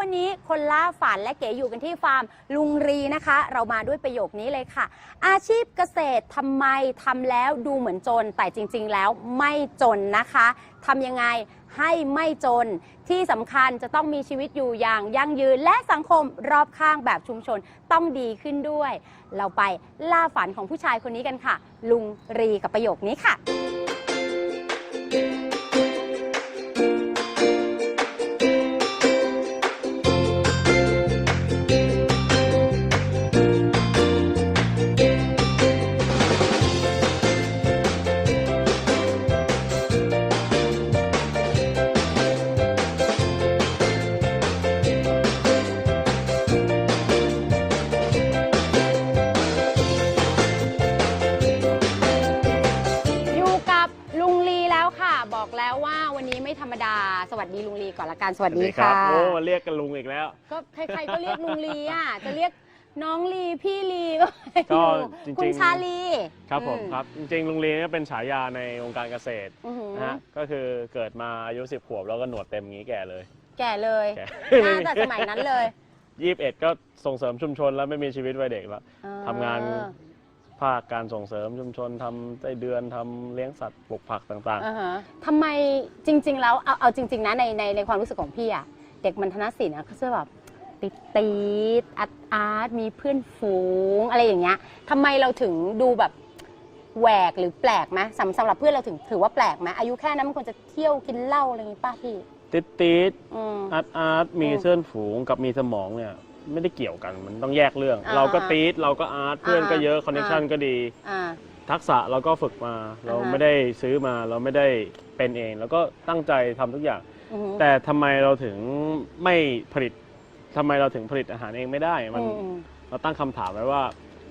วันนี้คนล่าฝันและเก๋อยู่กันที่ฟาร์มลุงรีนะคะ เรามาด้วยประโยคนี้เลยค่ะ อาชีพเกษตรทำไมทำแล้วดูเหมือนจน แต่จริง ๆ แล้วไม่จนนะคะทำยังไงให้ไม่จนที่สำคัญจะต้องมีชีวิตอยู่อย่างยั่งยืน และสังคมรอบข้างแบบชุมชนต้องดีขึ้นด้วย เราไปล่าฝันของผู้ชายคนนี้กันค่ะ ลุงรีกับประโยคนี้ค่ะ ลีก่อนละกันสวัสดีครัค่ะ โอ้มาเรียกกันลุงอีกแล้ว ก็ใครๆก็เรียกลุงลีอะจะเรียกน้องลีพี่ลีก็ไม่ก็รู้จริงๆคุณชาลีครับผมอืครับ จริงๆลุงลีเนี่ยเป็นฉายาในวงการเกษตรอื้อหือนะฮะก็คือเกิดมาอายุ10ขวบแล้วก็หนวดเต็มงี้แก่เลย แก่เลยแก่น่าจะสมัยนั้นเลยยี่สิบเอ็ดก็ส่งเสริมชุมชนแล้วไม่มีชีวิตวัยเด็กแล้วอ่ทำงาน ภาคการส่งเสริมชุมชนทำไส้เดือนทำเลี้ยงสัตว์ปลูกผักต่างอ่าฮะทำไมจริง ๆ แล้วเอาเอาจริง ๆ นะในในในความรู้สึกของพี่อะเด็กมันธนศิลป์อะเขาจะแบบติดตีดอาร์ตอาร์ตมีเพื่อนฝูงอะไรอย่างเงี้ยทำไมเราถึงดูแบบแหวกหรือแปลกไหมสำสำหรับเพื่อนเราถึงถือว่าแปลกไหมอายุแค่นั้นมันควรจะเที่ยวกินเหล้าอะไรอย่างงี้ป่ะพี่ ๆ ติดติดอืมอาร์ตอาร์ตมีอืม เส้นฝูงกับมีสมองเนี่ย ไม่ได้เกี่ยวกันมันต้องแยกเรื่อง อ่าเราก็ตีดเราก็อาร์ตเพื่อนก็เยอะอ่า คอนเนคชั่นก็ดี อ่า ทักษะเราก็ฝึกมา เราอ่าฮะ ไม่ได้ซื้อมาเราไม่ได้เป็นเอง แล้วก็ตั้งใจทำทุกอย่าง อือหือแต่ทำไมเราถึงไม่ผลิตทำไมเราถึงผลิตอาหารเองไม่ได้ มันอืมเราตั้งคำถามไว้ว่า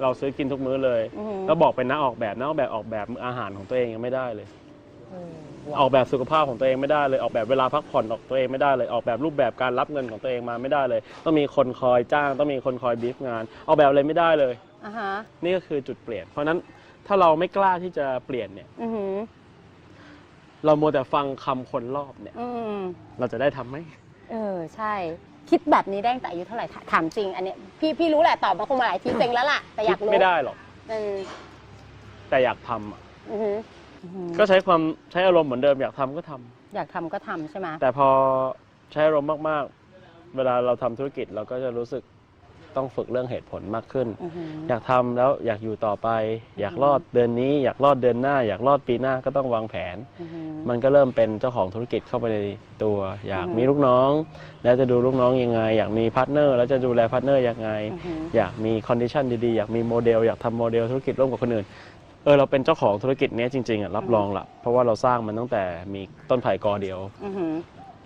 เราซื้อกินทุกมื้อเลย อือหือแล้วบอกเป็นนักออกแบบนักออกแบบออกแบบอาหารของตัวเองยังไม่ได้เลย อืมออกแบบสุขภาพของตัวเองไม่ได้เลยออกแบบเวลาพักผ่อนของตัวเองไม่ได้เลยออกแบบรูปแบบการรับเงินของตัวเองมาไม่ได้เลย ต้องมีคนคอยจ้าง ต้องมีคนคอยบีฟงาน ออกแบบอะไรไม่ได้เลย อ่าฮะนี่ก็คือจุดเปลี่ยน เพราะฉะนั้นถ้าเราไม่กล้าที่จะเปลี่ยนเนี่ย อือหือเราโมวแต่ฟังคำคนรอบเนี่ย อืมเราจะได้ทำไหม เออใช่ คิดแบบนี้ได้ตั้งแต่อายุเท่าไหร่ถถามจริง อันเนี้ยพี่พี่รู้แหละตอบมาคงมาหลายทีเซ็งแล้วล่ะแต่อยากรู้ไม่ได้หรอก อืมแต่อยากทำอะอือหือ อือหือก็ใช้ความใช้อารมณ์เหมือนเดิมอยากทำก็ทำอยากทำก็ทำใช่ไหมแต่พอใช้อารมณ์มากๆ เวลาเราทำธุรกิจเราก็จะรู้สึกต้องฝึกเรื่องเหตุผลมากขึ้น อือหืออยากทำแล้วอยากอยู่ต่อไป อยากรอดเดือนนี้ อยากรอดเดือนหน้า อยากรอดปีหน้าก็ต้องวางแผน อือหือ มันก็เริ่มเป็นเจ้าของธุรกิจเข้าไปในตัว อยากอือฮึ มีลูกน้อง แล้วจะดูลูกน้องยังไง อยากมีพาร์ทเนอร์แล้วจะดูแลพาร์ทเนอร์ยังไง อือหือ อยากมีคอนดิชันดีๆ อยากมีโมเดล อยากทำโมเดลธุรกิจร่วมกับคนอื่น เออเราเป็นเจ้าของธุรกิจเนี้ยจริงๆอะรับรองละเพราะว่าเราสร้างมันตั้งแต่มีต้นไผ่กอเดียว อือหือ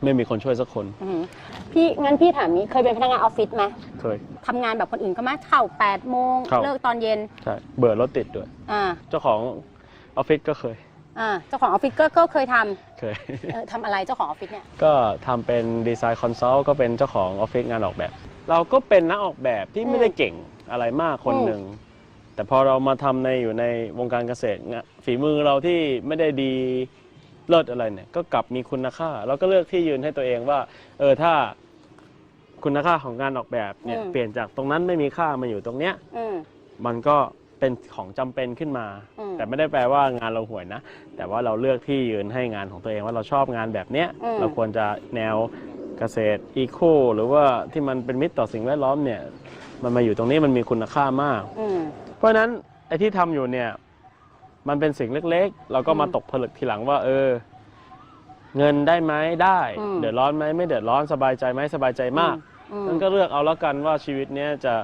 ไม่มีคนช่วยสักคนอือหือพี่งั้นพี่ถามนี้เคยเป็นพนักงานออฟฟิศไหมเคย ทำงานแบบคนอื่นก็ไหมเข้า8ปดโมงเข้า เลิกตอนเย็นใช่เบื่อรถติดด้วย อ่าเจ้าของออฟฟิศก็เคยอ่าเจ้าของออฟฟิศก็ก็เคยทเคยำเออทำอะไรเจ้าของออฟฟิศเนี่ย ก็ทำเป็นดีไซน์คอนซัลท์ก็เป็นเจ้าของออฟฟิศงานออกแบบ เราก็เป็นนักออกแบบที่ไม่ได้เก่งอะไรมากคนหนึ่ง แต่พอเรามาทำในอยู่ในวงการเกษตรงะฝีมือเราที่ไม่ได้ดีเลิศอะไรเนี่ยก็กลับมีคุณค่า เราก็เลือกที่ยืนให้ตัวเองว่า เออถ้าคุณค่าของงานออกแบบเนี่ยอืม เปลี่ยนจากตรงนั้นไม่มีค่ามาอยู่ตรงเนี้ย อืม มันก็เป็นของจำเป็นขึ้นมา อืมแต่ไม่ได้แปลว่างานเราห่วยนะ แต่ว่าเราเลือกที่ยืนให้งานของตัวเองว่าเราชอบงานแบบเนี้ย อืม เราควรจะแนวเกษตรอีโคหรือว่าที่มันเป็นมิตรต่อสิ่งแวดล้อมเนี่ย มันมาอยู่ตรงนี้มันมีคุณค่ามาก อืม เพราะฉะนั้นไอ้ที่ทำอยู่เนี่ย มันเป็นสิ่งเล็กๆ เราก็มาอืมตกผลึกทีหลังว่า เออ เงินได้ไหมได้ อืม เดือดร้อนไหมไม่เดือดร้อนสบายใจไหมสบายใจมากอืมนั่นก็เลือกเอาแล้วกันว่าชีวิตเนี้ยจะ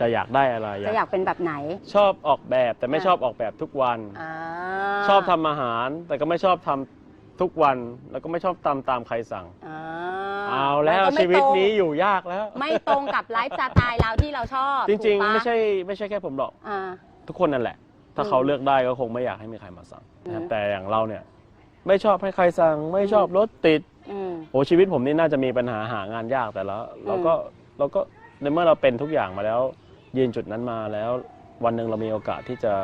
จะอยากได้อะไรจะอยากเป็นแบบไหน ชอบออกแบบแต่ไม่อ่าชอบออกแบบทุกวันอ่าชอบทำอาหาร แต่ก็ไม่ชอบทำทุกวัน แล้วก็ไม่ชอบตามตามใครสั่ง อ่า เอาแล้วมันก็ไม่ชีวิตตรงนี้อยู่ยากแล้ว ไม่ตรงกับไลฟ์สไตล์เราที่เราชอบจริง ถูกๆ ปะไม่ใช่ไม่ใช่แค่ผมหรอก อ่า ทุกคนนั่นแหละ ถ้าอืมเขาเลือกได้ก็คงไม่อยากให้มีใครมาสั่งนะครับอืม แต่อย่างเราเนี่ย ไม่ชอบให้ใครสั่ง ไม่ชอบรถติดอืม โอ้ชีวิตผมนี่น่าจะมีปัญหาหางานยากแต่แล้วเราก็เราก็ในเมื่อเราเป็นทุกอย่างมาแล้ว ยืนจุดนั้นมาแล้ววันหนึ่งเรามีโอกาสที่จะ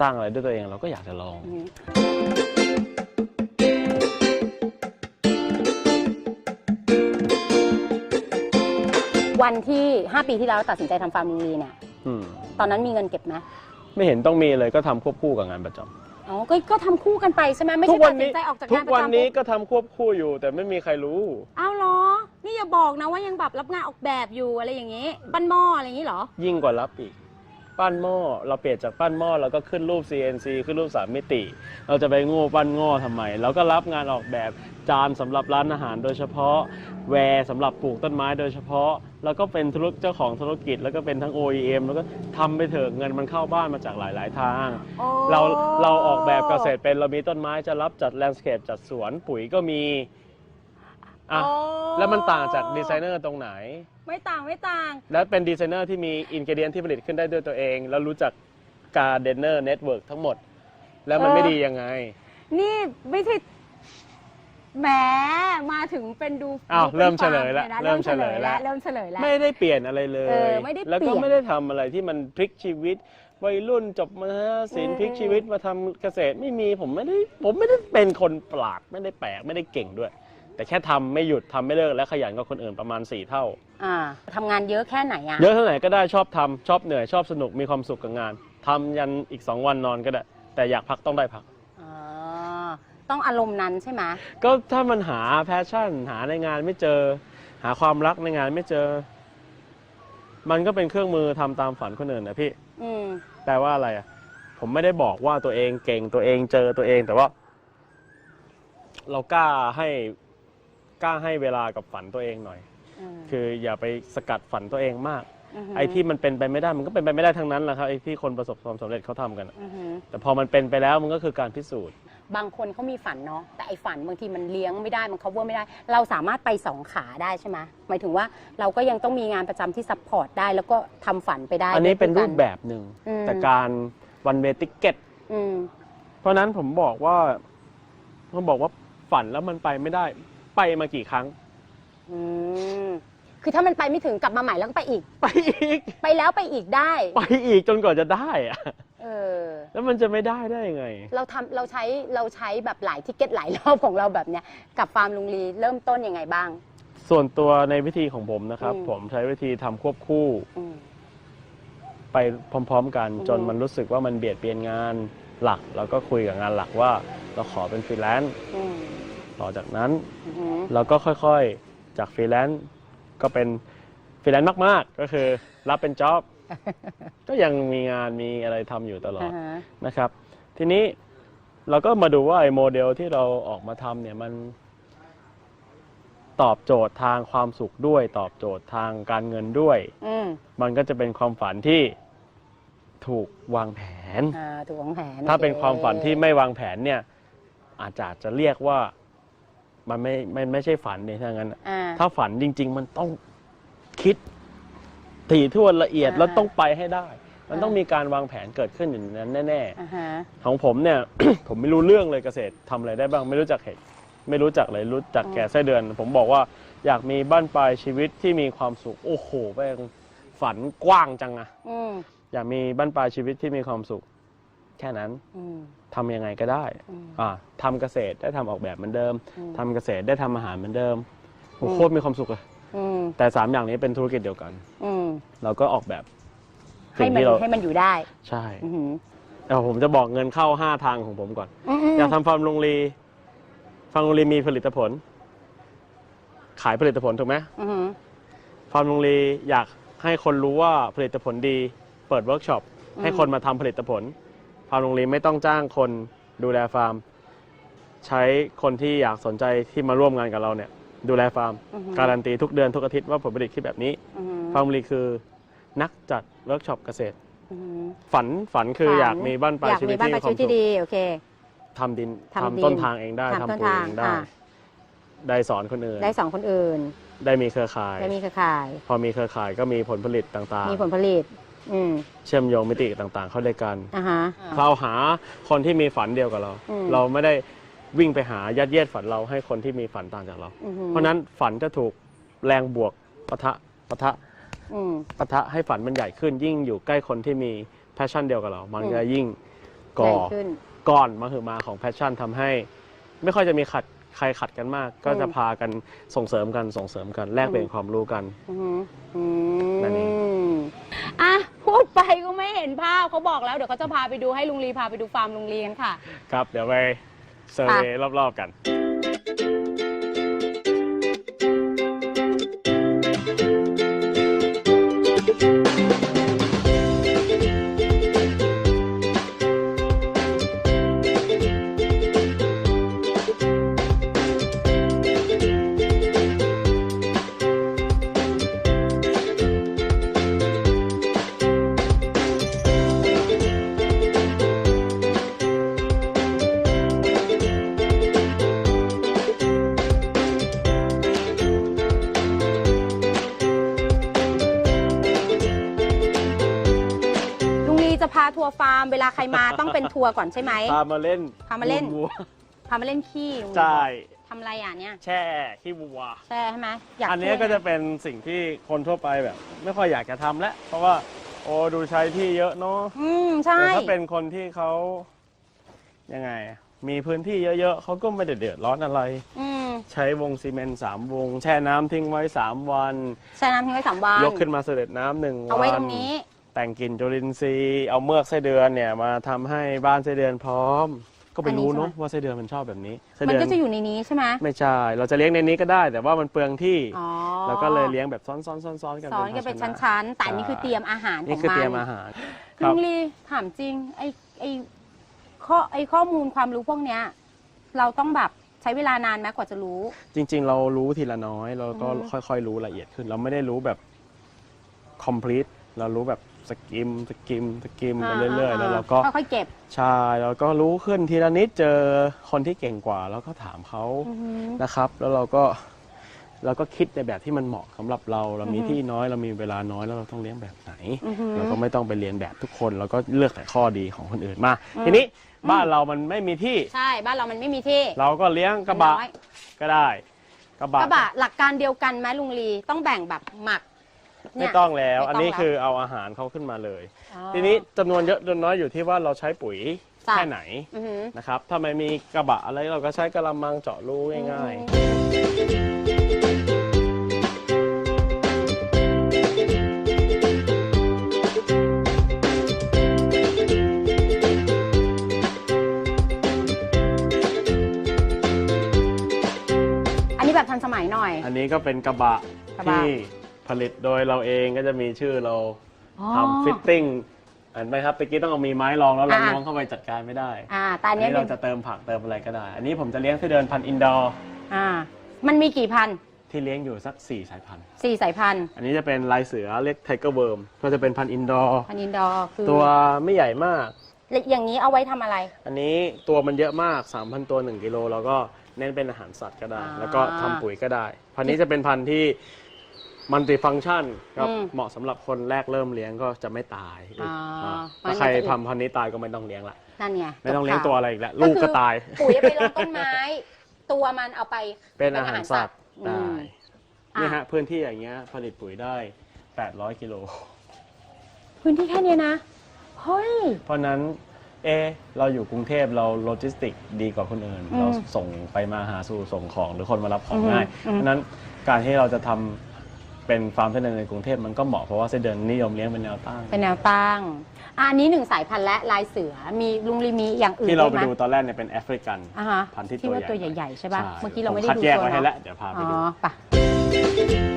สร้างอะไรด้วยตัวเอง เราก็อยากจะลอง อืม วันที่ 5 ปีที่แล้วตัดสินใจทำฟาร์มลุงลีเนี่ย อืมตอนนั้นมีเงินเก็บไหมไม่เห็นต้องมีเลยก็ทำควบคู่กับงานประจำอ๋อก็ก็ทำคู่กันไปใช่ไหมไม่ทุใช่กวัตัดสินี้นใจออกจากทุงากนประวันจำนี้ปุ๊บก็ทำควบคู่อยู่ แต่ไม่มีใครรู้อ้าวเหรอ นี่อย่าบอกนะว่ายังแบบรับงานออกแบบอยู่อะไรอย่างนี้ ปั้นหม้ออะไรอย่างนี้เหรอ ยิ่งกว่ารับอีก ปั้นหม้อเราเปลี่ยนจากปั้นหม้อเราก็ขึ้นรูป CNC ขึ้นรูปสามมิติ เราจะไปโง่ปั้นหม้อทำไมเราก็รับงานออกแบบจานสำหรับร้านอาหารโดยเฉพาะ แวร์สำหรับปลูกต้นไม้โดยเฉพาะ แล้วก็เป็นธุรกิจเจ้าของธุรกิจ แล้วก็เป็นทั้ง OEM แล้วก็ทำไปเถอะเงินมันเข้าบ้านมาจากหลาย ๆ ทางเราเราออกแบบเกษตรเป็นเรามีต้นไม้จะรับจัดแลนด์สเคปจัดสวนปุ๋ยก็มี อะอ๋อแล้วมันต่างจากดีไซเนอร์ตรงไหน ไม่ต่างไม่ต่าง และเป็นดีไซเนอร์ที่มีอินกิเดียนที่ผลิตขึ้นได้ด้วยตัวเอง แล้วรู้จักการเดนเนอร์เน็ตเวิร์กทั้งหมด แล้วมันเออ ไม่ดียังไง นี่ไม่ใช่แหมมาถึงเป็นดูอ้าวดูป็นเริ่มเฉลยฟาแล้วนะเริ่มเฉลยแล้ว เริ่มเฉลยแล้ว ไม่ได้เปลี่ยนอะไรเลเอยอไม่ได้แล้วเปลี่ก็ยนไม่ได้ทำอะไรที่มันพลิกชีวิต วัยรุ่นจบมาศิลอืป์ม พลิกชีวิตมาทำเกษตรไม่มีผมไม่ได้ผมไม่ได้เป็นคนปราดไม่ได้แปลกไม่ได้เก่งด้วย แต่แค่ทำไม่หยุดทำไม่เลิกและขยันกว่าคนอื่นประมาณสี่เท่า อ่าทำงานเยอะแค่ไหนอะเยอะเท่าไหร่ก็ได้ชอบทำชอบเหนื่อยชอบสนุกมีความสุขกับงานทำยันอีกสองวันนอนก็ได้ แต่อยากพักต้องได้พัก อ๋อต้องอารมณ์นั้นใช่ไหมก็ถ้ามันหาแพชชั่น หาในงานไม่เจอ หาความรักในงานไม่เจอ มันก็เป็นเครื่องมือทำตามฝันคนอื่นนะพี่ อืม แปลว่าอะไรอะ ผมไม่ได้บอกว่าตัวเองเก่งตัวเองเจอตัวเองแต่ว่า เรากล้าให้ กล้าให้เวลากับฝันตัวเองหน่อยมคืออย่าไปสกัดฝันตัวเองมากหืไอ้ที่มันเป็นไปไม่ได้มันก็เป็นไปไม่ได้ทั้งนั้นแหละครับไอ้ที่คนประสบความสำเร็จเขาทำกันอะอือหือแต่พอมันเป็นไปแล้วมันก็คือการพิสูจน์ บางคนเขามีฝันเนาะแต่ไอ้ฝันบางทีมันเลี้ยงไม่ได้มัน cover ไม่ได้ เราสามารถไปสองขาได้ใช่ไหมหมายถึงว่าเราก็ยังต้องมีงานประจำที่ซัพพอร์ตได้แล้วก็ทำฝันไปได้อันนี้เป็นด้วยรูกัปแบบหนึ่งอืมแต่การวันเวติเก็ตอืมเพราะฉะนั้นผมบอกว่าผมบอกว่าฝันแล้วมันไปไม่ได้ ไปมากี่ครั้ง อืมคือถ้ามันไปไม่ถึงกลับมาใหม่แล้วก็ไปอีก ไปอีก ไปแล้วไปอีกได้ ไปอีกจนกว่าจะได้อะเออ แล้วมันจะไม่ได้ได้ยังไง เราทำเราใช้เราใช้แบบหลายทิกเก็ตหลายรอบของเราแบบเนี้ยกับฟาร์มลุงลีเริ่มต้นยังไงบ้าง ส่วนตัวในวิธีของผมนะครับ อืม ผมใช้วิธีทำควบคู่อืม ไปพร้อม ๆ กัน อือฮึจนมันรู้สึกว่ามันเบียดเบียนงานหลัก แล้วก็คุยกับงานหลักว่า เราขอเป็นฟรีแลนซ์ อืม ต่อจากนั้น อือหือเราก็ค่อยๆ จากฟรีแลนซ์ก็เป็นฟรีแลนซ์มาก ๆ ก็คือรับเป็นจ็อบ ก็ยังมีงานมีอะไรทำอยู่ตลออ่าดฮะนะครับทีนี้เราก็มาดูว่าไอ้โมเดลที่เราออกมาทำเนี่ยมันตอบโจทย์ทางความสุขด้วย ตอบโจทย์ทางการเงินด้วย อืมมันก็จะเป็นความฝันที่ถูกวางแผน อ่าถูกวางแผนถ้าเป็นโอความฝันที่ไม่วางแผนเนี่ยอาจจะจะเรียกว่า มันไม่ไม่ไม่ใช่ฝันเนี่ยถ้างั้น อ่า ถ้าฝันจริง ๆ มันต้องคิดถี่ถ้วนละเอียดอ่าแล้วต้องไปให้ได้ มันอ่าต้องมีการวางแผนเกิดขึ้นอยู่ในนั้นแน่อ่าฮะๆของผมเนี่ย ผมไม่รู้เรื่องเลยเกษตรทำอะไรได้บ้าง ไม่รู้จักเหตุไม่รู้จักเลยรู้จักแก่ไส้เดือน ผมบอกว่าอยากมีบ้านปลายชีวิตที่มีความสุข โอ้โหแม่งฝันกว้างจังอะอืม อยากมีบ้านปลายชีวิตที่มีความสุข แค่นั้นอืม ทำยังไงก็ได้อืม อ่าทำเกษตรได้ทำออกแบบเหมือนเดิมอืม ทำเกษตรได้ทำอาหารเหมือนเดิมโอ้อืม โคตรมีความสุขเลยอืมแต่สามอย่างนี้เป็นธุรกิจเดียวกัน อืมเราก็ออกแบบให้สิ่งมันที่เราให้มันอยู่ได้ ใช่อือหือเดี๋ยวผมจะบอกเงินเข้า 5 ทางของผมก่อนอืมอยากทำฟาร์มโรงรีฟาร์มโรงรีมีผลิตผล ขายผลิตผลถูกไหมอือหือ ฟาร์มโรงรีอยากให้คนรู้ว่าผลิตผลดี เปิดเวิร์กช็อปอืมให้คนมาทำผลิตผล ฟาร์มโรงรีไม่ต้องจ้างคนดูแลฟาร์ม ใช้คนที่อยากสนใจที่มาร่วมงานกับเราเนี่ย ดูแลฟาร์ม อือหือการันตีทุกเดือนทุกอาทิตย์ว่าผลผลิตคิดแบบนี้ อือหือฟาร์มโรงรีคือนักจัดเวิร์กช็อปเกษตร อือหือฝันฝันคือฝันอยากมีบ้านปลายอยากชีวิมีตบ้านที่ปมีลายควาชีมวิตสุที่ขดีโอเค ทำดินทำดินทำต้นทางเองได้ทำต้นทำปุ๋ยทางเองได้ อ่าได้สอนคนอื่นได้สองคนอื่นได้มีเครือข่าย ได้มีเครือข่าย พอมีเครือข่ายก็มีผลผลิตต่างมีผลผลิต อืมๆเชื่อมโยงมิติต่างๆ เข้าด้วยกัน อ่าฮะ เราหาคนที่มีฝันเดียวกับเรา อืม เราไม่ได้วิ่งไปหายัดเยียดฝันเราให้คนที่มีฝันต่างจากเรา อือหือเพราะฉะนั้นฝันจะถูกแรงบวกปะทะปะทะอืม ปะทะให้ฝันมันใหญ่ขึ้น ยิ่งอยู่ใกล้คนที่มีแพชชั่นเดียวกับเรา มันอืมก็ยิ่งใหก่อญ่ขึ้นก้อนมาหือมาของแพชชั่นทำให้ ไม่ค่อยจะมีขัดใครขัดกันมาก ก็จะพากันส่งเสริมกันส่งเสริมกันแลกเปลี่ยนความรู้กัน อืมอืนั่นเอง มอะ พูดไปก็ไม่เห็นภาพเขาบอกแล้ว เดี๋ยวเขาจะพาไปดูให้ลุงลีพาไปดูฟาร์มลุงลีกันค่ะ ครับ เดี๋ยวไปเซอร์เวย์รอบๆกัน มเวลาใครมาต้องเป็นทัวร์ก่อนใช่ไหมพามาเล่นพามาเล่นวัวพามาเล่นขี้ลุงลีใช่ทำอะไรอะเนี่ยแช่ขี้วัวใช่ใช่ไหมอยากอันนี้ช่วยก็จะเป็นสิ่งที่คนทั่วไปแบบ ไม่ค่อยอยากจะทำแล้วเพราะว่าโอ้ดูใช้ที่เยอะเนาะอืมใช่แต่ถ้าเป็นคนที่เขายังไง มีพื้นที่เยอะๆเขาก็ไม่ได้เดือดร้อนอะไรอืมใช้วงซีเมนต์สามวง แช่น้ำทิ้งไว้สามวันใช้น้ำทิ้งไว้สามวัน ยกขึ้นมาเสด็จน้ำหนึ่งวันเอาไว้ตรงนี้ แต่งกลิ่นจุลินทรีย์เอาเมือกไส้เดือนเนี่ยมาทำให้บ้านไส้เดือนพร้อม ก็ไปรู้เนาะว่าไส้เดือนมันชอบแบบนี้ไส้มันเดือนก็จะอยู่ในนี้ใช่ไหมไม่ใช่ เราจะเลี้ยงในนี้ก็ได้ แต่ว่ามันเปลืองที่อ๋อเราก็เลยเลี้ยงแบบซ้อนๆซ้อนๆกันซ้อนกันเป็นภาชะชั้นๆแต่อันนี้คือเตรียมอาหารขนี่องคือมัเตรียนมอาหารคลุรับ งลีถามจริงไอ้ไอ้ข้อไอ้ข้อมูลความรู้พวกเนี้ย เราต้องแบบใช้เวลานานไหมกว่าจะรู้ จริงๆ เรารู้ทีละน้อย เราก็อือฮึ ค่อยๆ รู้ละเอียดขึ้น เราไม่ได้รู้แบบ complete เรารู้แบบ สกิมสกิมสกิมไปเรื่อยๆ แล้วเราก็ค่อยๆเก็บ ใช่เราก็รู้ขึ้นทีละนิดเจอคนที่เก่งกว่า แล้วก็ถามเขาอือหือนะครับ แล้วเราก็เราก็คิดในแบบที่มันเหมาะสำหรับเรา เรามีอือฮึที่น้อยเรามีเวลาน้อยแล้วเราต้องเลี้ยงแบบไหน อือหือเราก็ไม่ต้องไปเรียนแบบทุกคนเราก็เลือกแต่ข้อดีของคนอื่นมาอืมทีนี้บ้านเรามันไม่มีที่ ใช่บ้านเรามันไม่มีที่เราก็เลี้ยงกระบะน้อยก็ได้ กระบะกระบะหลักการเดียวกันไหมลุงลีต้องแบ่งแบบหมัก ไม่เนี่ยต้องแล้ว ไม่ต้องอันนี้แล้วคือเอาอาหารเขาขึ้นมาเลย อ๋อทีนี้จำนวนเยอะจำนวนน้อยอยู่ที่ว่าเราใช้ปุ๋ยจ้ะ แค่ไหนอือหือ นะครับถ้าไม่มีกระบะอะไรเราก็ใช้กระมังเจาะรูง่ายอันนี้แบบทันสมัยหน่อย ๆ อันนี้ก็เป็นกระบะกระบะ ที่ ผลิตโดยเราเองก็จะมีชื่อเราอ๋อ ทำฟิตติ้งเห็นไหมครับเมื่อกี้ต้องเอามีไม้รองแล้วเราอ่าน้องเข้าไปจัดการไม่ได้อ่าแต่อัอันนนี้นี้เป็เรานจะเติมผักเติมอะไรก็ได้ อันนี้ผมจะเลี้ยงไส้เดือนพันธุ์อินดอร์อ่า มันมีกี่พันที่เลี้ยงอยู่สัก 4 สายพันธุ์ สี่สายพันธุ์อันนี้จะเป็นลายเสือเรียกไทเกอร์เวิร์มก็จะเป็นพันธุ์อินดอร์พันธุ์อินดอร์คือตัวไม่ใหญ่มาก และอย่างนี้เอาไว้ทำอะไร อันนี้ตัวมันเยอะมาก 3,000 ตัว 1 กิโลเราก็เน้นเป็นอาหารสัตว์ก็ได้ อ่า แล้วก็ทำปุ๋ยก็ได้ พันธุ์นี้จะเป็นพันธุ์ที่ มันติฟัง c t ชันครับอืมเหมาะสำหรับคนแรกเริ่มเลี้ยงก็จะไม่ตายอ่าอ่ามันถ้าใครจะอึดทำพันธุ์นี้ตายก็ไม่ต้องเลี้ยงละ นั่นไงไม่ต้องเลี้ยงจบตัวข่าอะไรอีกแล้ว ลูกก็ตายปุ๋ยเอาไปลงต้นไม้ ตัวมันเอาไป เป็นอาหารสัตว์อืได้มเนี่ยอะฮะพื้นที่อย่างเงี้ยผลิตปุ๋ยได้ 800กิโล พื้นที่แค่เนี้ยนะ เฮ้ย เพราะนั้น เอะเราอยู่กรุงเทพเราโลจิสติกดีกว่าคนอื่น อืมเราส่งไปมาหาสู่ส่งของหรือคนมารับของอืมง่าย อืมเพราะฉะนั้นการที่เราจะทำ เป็นฟาร์มไส้เดือนในกรุงเทพมันก็เหมาะเพราะว่าไส้เดือนนิยมเลี้ยงเป็นแนวตั้งเป็นแนวตั้งอะอันนี้หนึ่งสายพันธุ์และลายเสือมีลุงลีมีอย่างอื่นที่เราด้วยไปไหมดูตอนแรกเนี่ยเป็นแอฟริกันอ่าฮะพันธุ์ที่ที่ว่าตัตัววใหญ่ใหญ่ๆใช่ป่ะใช่เมื่อกี้เราไม่ได้ผคัดดูแยกตัวไว้ให้เนาะแล้วเดี๋ยวพาไปอ๋อดูไปะ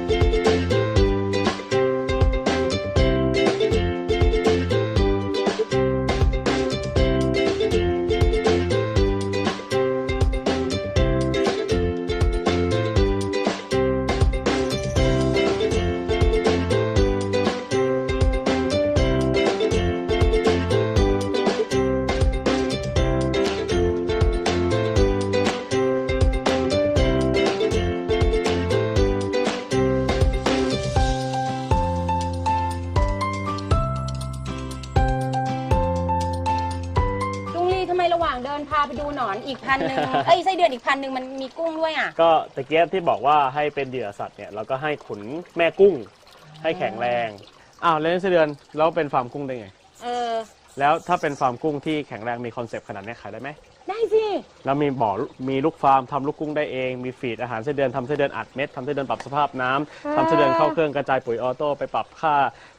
อนอีกพันหนึ่งเอ้ยไส้เดือนอีกพันหนึ่งมันมีกุ้งด้วยอะ ก็ตะเกียบที่บอกว่าให้เป็นเหยื่อสัตว์เนี่ยเราก็ให้ขุนแม่กุ้ง ให้แข็งแรงอ้าวแล้วไส้เดือนแล้วเป็นฟาร์มกุ้งได้ไง เออ แล้วถ้าเป็นฟาร์มกุ้งที่แข็งแรงมีคอนเซปต์ขนาดนี้ขายได้ไหมได้สิแล้วมีบ่อมีลูกฟาร์มทำลูกกุ้งได้เอง มีฟีดอาหารไส้เดือนทำไส้เดือนอัดเม็ดทำไส้เดือนปรับสภาพน้ำทำไส้เดือนเข้าเครื่องกระจายปุ๋ยออโต้ไปปรับค่า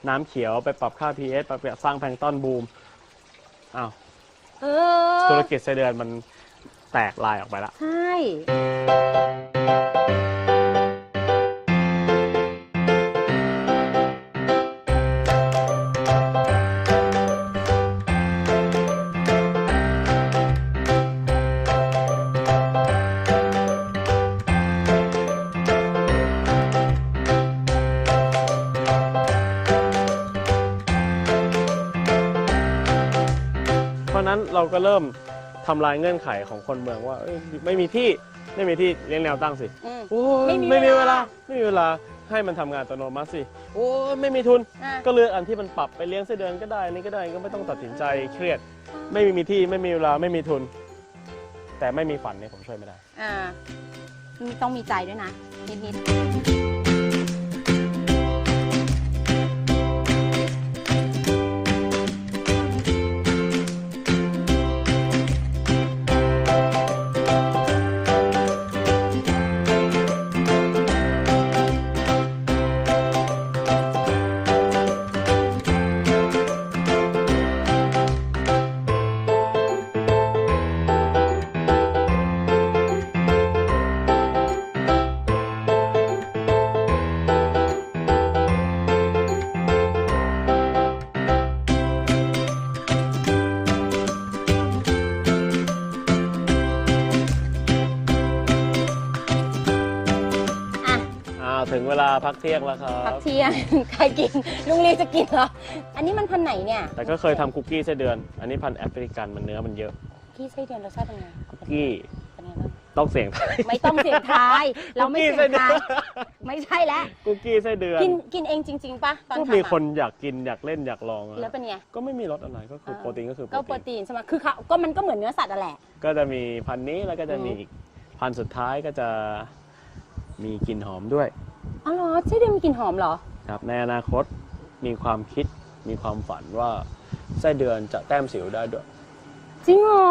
น้ำเขียวไปปรับค่า pH ไปสร้างแพลงก์ต้นบูมอ้าว เออ ธุรกิจไส้เดือนมัน แตกลายออกไปละ ใช่ เพราะฉะนั้นเราก็เริ่ม ทำลายเงื่อนไขของคนเมืองว่าเอ้ยไม่มีที่ไม่มีที่เลี้ยงแนวตั้งสิอืม โอ้ยไม่มีไม่มีเวเวลา ลาไม่มีเวลาให้มันทำงานอัตโนมัติสิโอ้ยไม่มีทุน อะก็เลือกอันที่มันปรับไปเลี้ยงไส้เดือนก็ได้อันนี่ก็ได้ก็ไม่ต้องตัดสินใจเครียด ไม่มีที่ไม่มีเวลาไม่มีทุน แต่ไม่มีฝันเนี่ยผมช่วยไม่ได้ อ่ามีต้องมีใจด้วยนะ นิดนิ ถึงเวลาพักเที่ยงแล้วครัพักบเที่ยง ใครกิน ลุงลีจะกินเหรอ อันนี้มันพันธุ์ไหนเนี่ยแต่ก็เคยทำคุกกี้ไส้เดือน อันนี้พันธุ์แอฟริกันมันเนื้อมันเยอะกี้ไส้เดือนรสชาติเป็นไงคุกกี้เป็นไงบ้างต้องเสียงไทยไม่ต้องเสียงทาย เราไม่คุกกี้เสียงไส้ทายเดือนไม่ใช่แล้วคุกกี้ไส้เดือนกินกินเองจริง ๆปะตอนก็ทำมีอะคนอยากกินอยากเล่นอยากลองอะแล้วเป็นไง ก็ไม่มีรสอะไรก็คือโปรตีนก็คือก็โปรตีนใช่ไหมคือเขาก็มันก็เหมือนเนื้อสัตว์อะแหละ ก็จะมีพันธุ์นี้แล้วก็จะมีอืมอีกพันธุ์สุดท้ายก็จะมีกลิ่นหอมด้วย อ๋อเหรอไส้เดือนมีกลิ่นหอมเหรอ ครับในอนาคตมีความคิดมีความฝันว่าไส้เดือนจะแต้มสิวได้ด้วย จริงเหรอ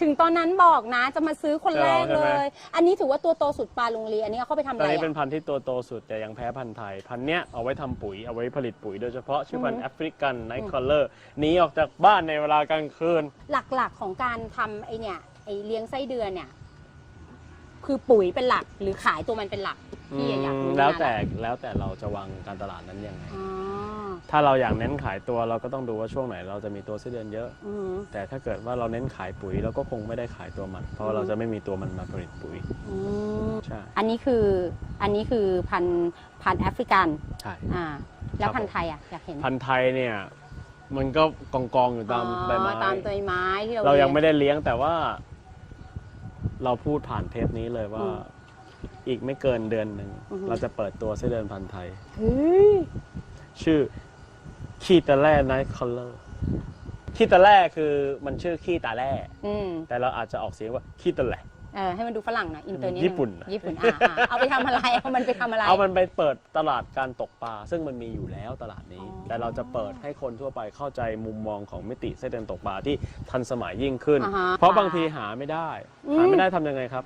ถึงตอนนั้นบอกนะจะมาซื้อคนแรกใช่เลไหมยอันนี้ถือว่าตัวโตสุดปลาลุงลีอันนี้เอาเข้าไปทำตอะอนไรนี้เป็นอะพันธุ์ที่ตัวโตสุดแต่ยังแพ้พันธุ์ไทย พันธุ์เนี้ยเอาไว้ทำปุ๋ยเอาไว้ผลิตปุ๋ยโดยเฉพาะชื่อพันธุ์อือแอฮึฟริกันไนท์คอลเลอร์หนีออกจากบ้านในเวลากลางคืน หลักๆของการทำไอเนี่ยไอเลี้ยงไส้เดือนเนี่ย คือปุ๋ยเป็นหลักหรือขายตัวมันเป็นหลักพี่อยากรู้แล้วนะแต่แล้วแต่เราจะวางการตลาดนั้นยังไง อ๋อถ้าเราอยากเน้นขายตัวเราก็ต้องดูว่าช่วงไหนเราจะมีตัวไส้เดือนเยอะ อืม แต่ถ้าเกิดว่าเราเน้นขายปุ๋ยเราก็คงไม่ได้ขายตัวมัน เพราะว่าเราจะไม่มีตัวมันมาผลิตปุ๋ยอืมใช่อันนี้คืออันนี้คือพันธุ์พันธุ์แอฟริกัน ใช่ อ่า แล้วครับ พันธุ์ไทยอะอยากเห็นพันธุ์ไทยเนี่ยมันก็กองกองๆอยู่ตามใบไม้อ๋อตามใบไม้ที่เราเรายังลี้ไม่ได้เลี้ยงแต่ว่า เราพูดผ่านเทปนี้เลยว่า อืมอีกไม่เกินเดือนหนึ่ง อือฮึ เราจะเปิดตัวไส้เดือนพันธุ์ไทย เฮ้ย ชื่อขี้ตาแร่ไนท์คอลเลอร์ขี้ตาแร่คือมันชื่อขี้ตาแร่ อืม แต่เราอาจจะออกเสียงว่าขี้ตาแหล เออให้มันดูฝรั่งหน่อยอินเตอร์นิดนึงญี่ปุ่นนะญี่ปุ่นอ่าอ่าเอาไปทำอะไรเอามันไปทำอะไร เอามันไปเปิดตลาดการตกปลาซึ่งมันมีอยู่แล้วตลาดนี้ อ๋อแต่เราจะเปิดให้คนทั่วไปเข้าใจมุมมองของมิติไส้เดือนตกปลาที่ทันสมัยยิ่งขึ้น อ่าฮะเพราะบางทีหาไม่ได้ อืม หาไม่ได้ทำยังไงครับ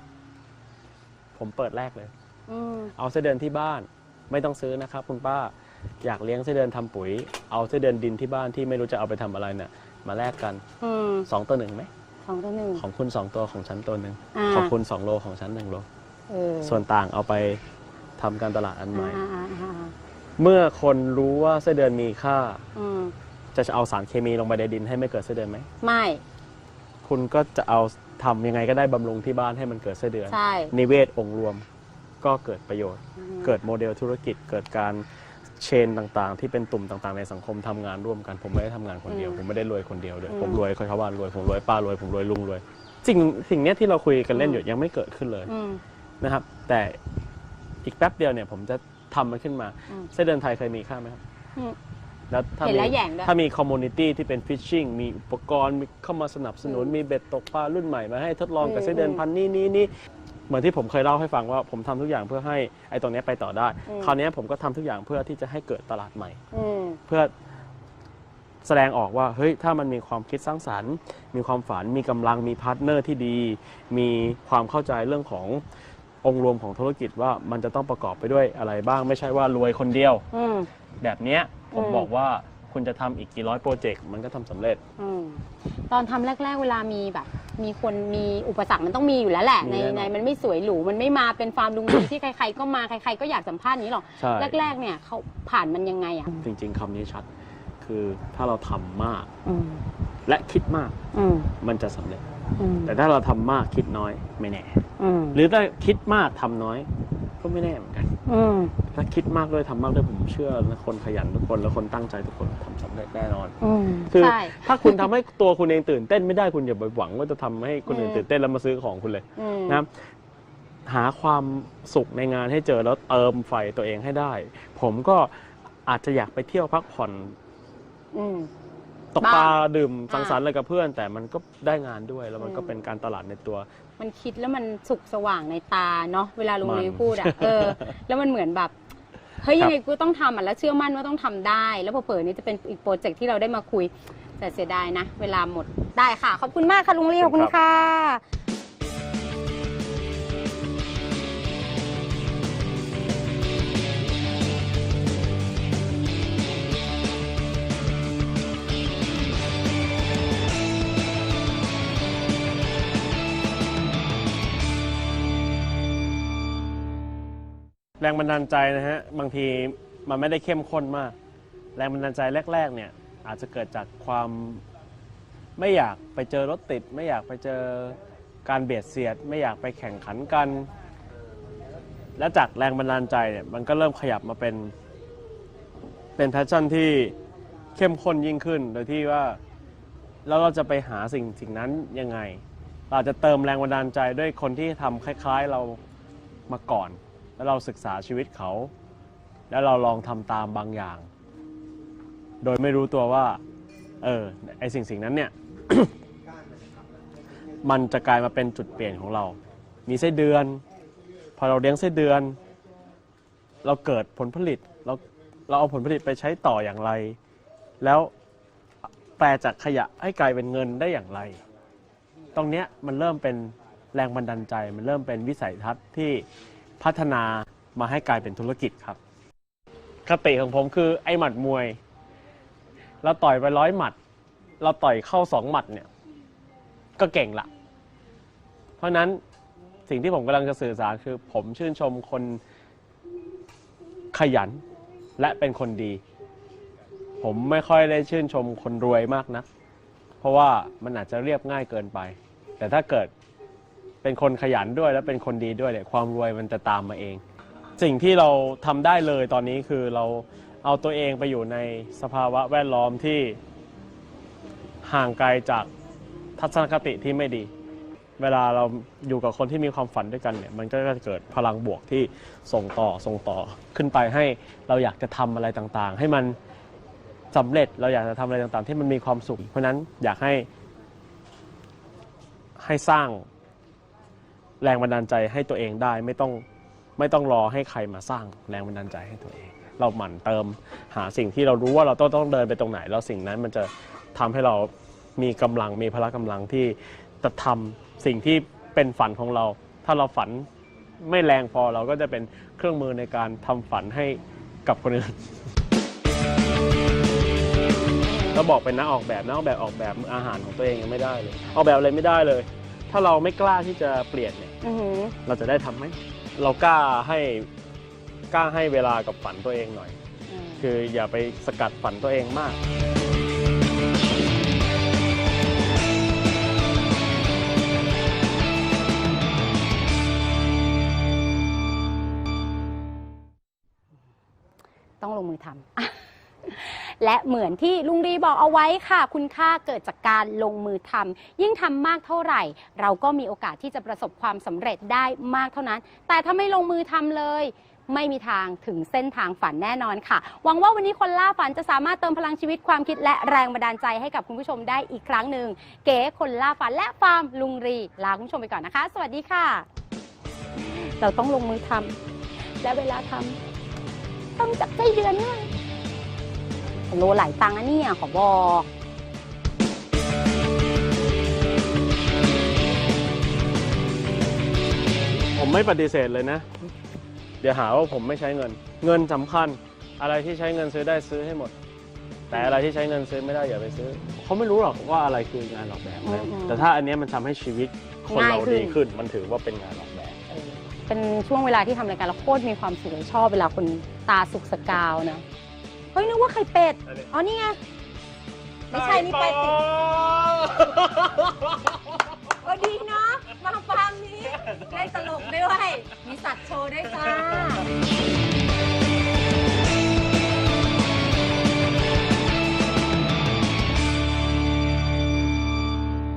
ผมเปิดแรกเลย อืม เอาไส้เดือนที่บ้านไม่ต้องซื้อนะครับ คุณป้าอยากเลี้ยงไส้เดือนทำปุ๋ย เอาไส้เดือนดินที่บ้านที่ไม่รู้จะเอาไปทำอะไรเนี่ยมาแลกกันอืม สองตัวหนึ่งไหม ของตัวหนึ่ง ของคุณสองตัวของฉันตัวหนึ่งอ่า ของคุณสองโลของฉันหนึ่งโล เออส่วนต่างเอาไปทำการตลาดอันใหม่ อ่าอ่าอ่าอ่าเมื่อคนรู้ว่าไส้เดือนมีค่า อืมจะเอาสารเคมีลงไปในดินให้ไม่เกิดไส้เดือนไหม ไม่คุณก็จะเอาทำยังไงก็ได้บำรุงที่บ้านให้มันเกิดไส้เดือน ใช่นิเวศองค์รวมก็เกิดประโยชน์อืมเกิดโมเดลธุรกิจ เกิดการ เชนต่างๆ ที่เป็นตุ่มต่างๆ ในสังคมทำงานร่วมกัน ผมไม่ได้ทำงานคนเดียว ผมไม่ได้รวยคนเดียวด้วยผมรวยคนชาวบ้านรวยผมรวยป้ารวยผมรวยลุงรวยสิ่งสิ่งเนี้ยที่เราคุยกันเล่นอยู่ยังไม่เกิดขึ้นเลย อืม นะครับแต่อีกแป๊บเดียวเนี่ยผมจะทำมันขึ้นมาอืมไส้เดือนไทยเคยมีค่าไหมครับอืมแล้วถ้าเห็นมีแล้วแหย่งด้วยถ้ามีคอมมูนิตี้ที่เป็นฟิชชิ่งมีอุปกรณ์มีเข้ามาสนับสนุนอืมมีเบ็ดตกปลารุ่นใหม่มาให้ทดลองกับอืมไส้เดือนพันธุ์นี้นี้นี่ เหมือนที่ผมเคยเล่าให้ฟังว่าผมทำทุกอย่างเพื่อให้ไอ้ตรงเนี้ยไปต่อได้ อืม คราวเนี้ยผมก็ทำทุกอย่างเพื่อที่จะให้เกิดตลาดใหม่ อืม เพื่อแสดงออกว่าเฮ้ยถ้ามันมีความคิดสร้างสรรค์ มีความฝันมีกำลังมีพาร์ทเนอร์ที่ดี มีความเข้าใจเรื่องขององค์รวมของธุรกิจว่ามันจะต้องประกอบไปด้วยอะไรบ้าง ไม่ใช่ว่ารวยคนเดียว อืม แบบเนี้ยผมอืม บอกว่าคุณจะทำอีกกี่ร้อยโปรเจกต์มันก็ทำสำเร็จ อืม ตอนทำแรก ๆ เวลามีแบบ มีคนมีอุปสรรคมันต้องมีอยู่แล้วแหละมีในแน่นอนในมันไม่สวยหรูมันไม่มาเป็นฟาร์มลุงดีที่ใครๆก็มาใครๆก็อยากสัมภาษณ์นี้หรอกใช่ แรก ๆ เนี่ยเขาผ่านมันยังไงอะจริง ๆคำนี้ชัด คือถ้าเราทำมากอืมและคิดมากอืมมันจะสำเร็จ อืมแต่ถ้าเราทำมากคิดน้อยไม่แน่ อืมหรือถ้าคิดมากทำน้อย ก็ไม่แน่เหมือนกันอืมถ้าคิดมากด้วยทำมากด้วยผมเชื่อนะคนขยันทุกคนและคนตั้งใจทุกคนทำสำเร็จแน่นอน อืม คือ ใช่ ถ้าคุณทำให้ตัวคุณเองตื่นเต้นไม่ได้คุณอย่าไปหวังว่าจะทำให้คนอื่นอืมตื่นเต้นแล้วมาซื้อของคุณเลย อืม นะครับหาความสุขในงานให้เจอแล้วเติมไฟตัวเองให้ได้ ผมก็อาจจะอยากไปเที่ยวพักผ่อนอืม ตกปลาบ้างดื่มสังสรรค์อ่าอะไรกับเพื่อน แต่มันก็ได้งานด้วยแล้วมันก็อืม เป็นการตลาดในตัว มันคิดแล้วมันสุกสว่างในตาเนาะเวลาลุงมันลีพูดอะเออ แล้วมันเหมือนแบบเฮ้ยยังไงกูต้องทำอะแล้วเชื่อมั่นว่าต้องทำได้ แล้วเผื่อๆนี้จะเป็นอีกโปรเจกต์ที่เราได้มาคุย แต่เสียดายนะ เวลาหมดได้ค่ะ ขอบคุณมากค่ะลุงลีขอบคุณค่ะ รงบันดาลใจนะฮะบางทีมันไม่ได้เข้มข้นมาก แรงบันดาลใจแรก ๆ เนี่ยอาจจะเกิดจากความไม่อยากไปเจอรถติด ไม่อยากไปเจอการเบียดเสียด ไม่อยากไปแข่งขันกัน และจากแรงบันดาลใจเนี่ยมันก็เริ่มขยับมาเป็น เป็นแพชชั่นที่เข้มข้นยิ่งขึ้น โดยที่ว่าแล้วเราจะไปหาสิ่งสิ่งนั้นยังไง เราจะเติมแรงบันดาลใจด้วยคนที่ทำคล้าย ๆเรามาก่อน แล้วเราศึกษาชีวิตเขา แล้วเราลองทำตามบางอย่าง โดยไม่รู้ตัวว่า เออไอสิ่งสิ่งนั้นเนี่ย มันจะกลายมาเป็นจุดเปลี่ยนของเรา มีไส้เดือน พอเราเลี้ยงไส้เดือน เราเกิดผลผลิตเราเราเอาผลผลิตไปใช้ต่ออย่างไร แล้วแปลจากขยะให้กลายเป็นเงินได้อย่างไร ตรงเนี้ยมันเริ่มเป็นแรงบันดาลใจ มันเริ่มเป็นวิสัยทัศน์ที่ พัฒนามาให้กลายเป็นธุรกิจครับ คติของผมคือไอ้หมัดมวย เราต่อยไปร้อยหมัด เราต่อยเข้าสองหมัดเนี่ย ก็เก่งละ เพราะฉะนั้นสิ่งที่ผมกำลังจะสื่อสารคือ ผมชื่นชมคนขยันและเป็นคนดี ผมไม่ค่อยได้ชื่นชมคนรวยมากนะเพราะว่ามันอาจจะเรียบง่ายเกินไป แต่ถ้าเกิด เป็นคนขยันด้วยและเป็นคนดีด้วยเนี่ยความรวยมันจะตามมาเอง สิ่งที่เราทำได้เลยตอนนี้คือเราเอาตัวเองไปอยู่ในสภาวะแวดล้อมที่ห่างไกลจากทัศนคติที่ไม่ดี เวลาเราอยู่กับคนที่มีความฝันด้วยกันเนี่ยมันก็จะเกิดพลังบวกที่ส่งต่อส่งต่อขึ้นไปให้เราอยากจะทำอะไรต่างๆ ให้มันสำเร็จเราอยากจะทำอะไรต่างๆ ที่มันมีความสุข เพราะฉะนั้นอยากให้ให้สร้าง แรงบันดาลใจให้ตัวเองได้ไม่ต้องไม่ต้องรอให้ใครมาสร้างแรงบันดาลใจให้ตัวเอง เราหมั่นเติมหาสิ่งที่เรารู้ว่าเราต้องต้องเดินไปตรงไหน แล้วสิ่งนั้นมันจะทำให้เรามีกำลังมีพละกำลังที่จะทำสิ่งที่เป็นฝันของเรา ถ้าเราฝันไม่แรงพอเราก็จะเป็นเครื่องมือในการทำฝันให้กับคนอื่นแล้วบอกเป็นนักออกแบบนักออกแบบออกแบบอาหารของตัวเองยังไม่ได้เลย ออกแบบอะไรไม่ได้เลย ถ้าเราไม่กล้าที่จะเปลี่ยนเนี่ย อือหือเราจะได้ทำไหมเรากล้าให้กล้าให้เวลากับฝันตัวเองหน่อย อืมคืออย่าไปสกัดฝันตัวเองมาก ต้องลงมือทำ และเหมือนที่ลุงรีบอกเอาไว้ค่ะ คุณค่าเกิดจากการลงมือทำยิ่งทำมากเท่าไหร่ เราก็มีโอกาสที่จะประสบความสำเร็จได้มากเท่านั้น แต่ถ้าไม่ลงมือทำเลยไม่มีทางถึงเส้นทางฝันแน่นอนค่ะ หวังว่าวันนี้คนล่าฝันจะสามารถเติมพลังชีวิตความคิดและแรงบันดาลใจให้กับคุณผู้ชมได้อีกครั้งหนึ่ง เก๋คนล่าฝันและฟาร์มลุงรีลาคุณผู้ชมไปก่อนนะคะ สวัสดีค่ะ เราต้องลงมือทำและเวลาทำต้องจับไส้เดือนด้วย โลหลายตังค์นะเนี่ยขอบอกผมไม่ปฏิเสธเลยนะ เดี๋ยวหาว่าผมไม่ใช้เงิน เงินสำคัญ อะไรที่ใช้เงินซื้อได้ซื้อให้หมด แต่อะไรที่ใช้เงินซื้อไม่ได้อย่าไปซื้อ เขาไม่รู้หรอกว่าอะไรคืองานออกแบบนะอืมๆแต่ถ้าอันเนี้ยมันทำให้ชีวิตคนเราง่ายขึ้น ดีขึ้น มันถือว่าเป็นงานออกแบบเออเป็นช่วงเวลาที่ทำรายการแล้วโคตรมีความสุขเลยชอบเวลาคนตาสุกสกาวนะเฮ้ยนึกว่าไข่เป็ดอ๋อนี่ไง ไม่ใช่นี่เป็ดสิเออดีเนาะมาฟาร์มนี้เล่นตลกด้วย มีสัตว์โชว์ด้วยจ้า